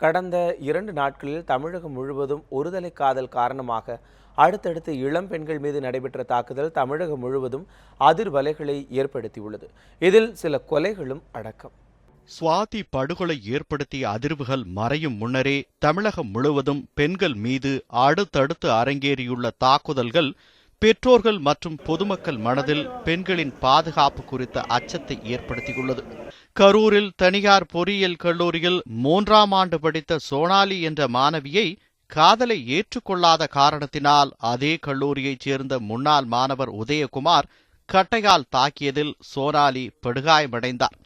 கடந்த இரண்டு நாட்களில் தமிழகம் முழுவதும் ஒருதலை காதல் காரணமாக அடுத்தடுத்து இளம் பெண்கள் மீது நடைபெற்ற தாக்குதல் தமிழகம் முழுவதும் அதிர்வலைகளை ஏற்படுத்தியுள்ளது. இதில் சில கொலைகளும் அடக்கம். சுவாதி படுகொலை ஏற்படுத்திய அதிர்வுகள் மறையும் முன்னரே தமிழகம் முழுவதும் பெண்கள் மீது அடுத்தடுத்து அரங்கேறியுள்ள தாக்குதல்கள் பெற்றோர்கள் மற்றும் பொதுமக்கள் மனதில் பெண்களின் பாதுகாப்பு குறித்த அச்சத்தை ஏற்படுத்தியுள்ளது. கரூரில் தனியார் பொறியியல் கல்லூரியில் மூன்றாம் ஆண்டு படித்த சோனாலி என்ற மாணவியை காதலை ஏற்றுக்கொள்ளாத காரணத்தினால் அதே கல்லூரியைச் சேர்ந்த முன்னாள் மாணவர் உதயகுமார் கட்டையால் தாக்கியதில் சோனாலி படுகாயமடைந்தார்.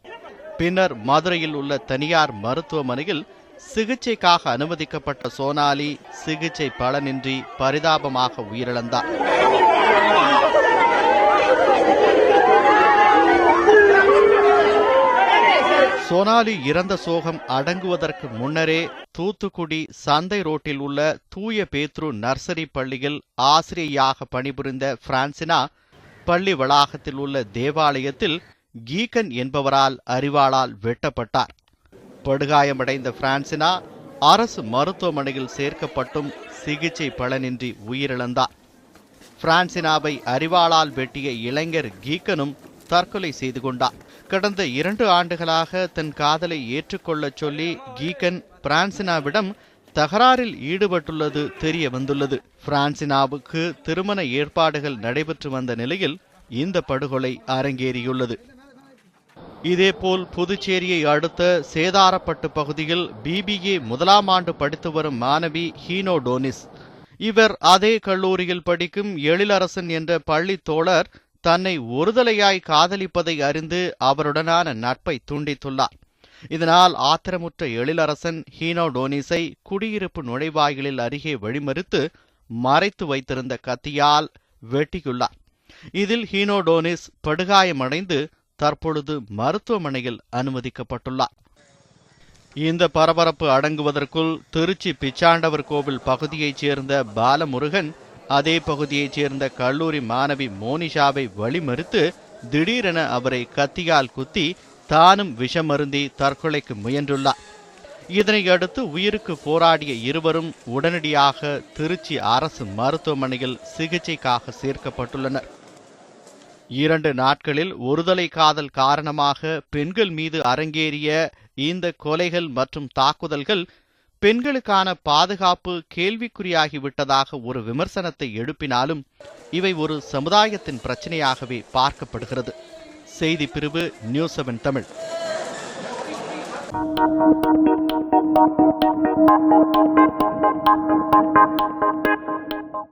பின்னர் மதுரையில் உள்ள தனியார் மருத்துவமனையில் சிகிச்சைக்காக அனுமதிக்கப்பட்ட சோனாலி சிகிச்சை பலனின்றி பரிதாபமாக உயிரிழந்தார். சோனாலி இறந்த சோகம் அடங்குவதற்கு முன்னரே தூத்துக்குடி சந்தை ரோட்டில் உள்ள தூய பேத்ரு நர்சரி பள்ளியில் ஆசிரியையாக பணிபுரிந்த பிரான்சினா பள்ளி வளாகத்தில் உள்ள தேவாலயத்தில் கீகன் என்பவரால் அறிவாளால் வெட்டப்பட்டார். படுகாயமடைந்த பிரான்சினா அரசு மருத்துவமனையில் சேர்க்கப்பட்டும் சிகிச்சை பலனின்றி உயிரிழந்தார். பிரான்சினாவை அறிவாளால் வெட்டிய இளைஞர் கீக்கனும் தற்கொலை செய்து கொண்டார். கடந்த இரண்டு ஆண்டுகளாக தன் காதலை ஏற்றுக்கொள்ளச் சொல்லி கீகன் பிரான்சினாவிடம் தகராறில் ஈடுபட்டுள்ளது தெரிய வந்துள்ளது. பிரான்சினாவுக்கு திருமண ஏற்பாடுகள் நடைபெற்று வந்த நிலையில் இந்த படுகொலை அரங்கேறியுள்ளது. இதேபோல் புதுச்சேரியை அடுத்த சேதாரப்பட்டு பகுதியில் பிபிஏ முதலாம் ஆண்டு படித்து வரும் மாணவி ஹீனோ டோனிஸ். இவர் அதே கல்லூரியில் படிக்கும் எழிலரசன் என்ற பள்ளி தோழர் தன்னை ஒருதலையாய் காதலிப்பதை அறிந்து அவருடனான நட்பை துண்டித்துள்ளார். இதனால் ஆத்திரமுற்ற எழிலரசன் ஹீனோ டோனிஸை குடியிருப்பு நுழைவாயிலில் அருகே வழிமறித்து மறைத்து வைத்திருந்த கத்தியால் வெட்டியுள்ளார். இதில் ஹீனோ டோனிஸ் படுகாயமடைந்து தற்பொழுது மருத்துவமனையில் அனுமதிக்கப்பட்டுள்ளார். இந்த பரபரப்பு அடங்குவதற்குள் திருச்சி பிச்சாண்டவர் கோவில் பகுதியைச் சேர்ந்த பாலமுருகன் அதே பகுதியைச் சேர்ந்த கல்லூரி மாணவி மோனிஷாவை வழிமறுத்து திடீரென அவரை கத்தியால் குத்தி தானும் விஷமருந்தி தற்கொலைக்கு முயன்றுள்ளார். இதனையடுத்து உயிருக்கு போராடிய இருவரும் உடனடியாக திருச்சி அரசு மருத்துவமனையில் சிகிச்சைக்காக சேர்க்கப்பட்டுள்ளனர். இரண்டு நாட்களில் ஒருதலை காதல் காரணமாக பெண்கள் மீது அரங்கேறிய இந்த கொலைகள் மற்றும் தாக்குதல்கள் பெண்களுக்கான பாதுகாப்பு கேள்விக்குறியாகிவிட்டதாக ஒரு விமர்சனத்தை எழுப்பினாலும் இவை ஒரு சமுதாயத்தின் பிரச்சனையாகவே பார்க்கப்படுகிறது செய்தி பிரிவு news seven Tamil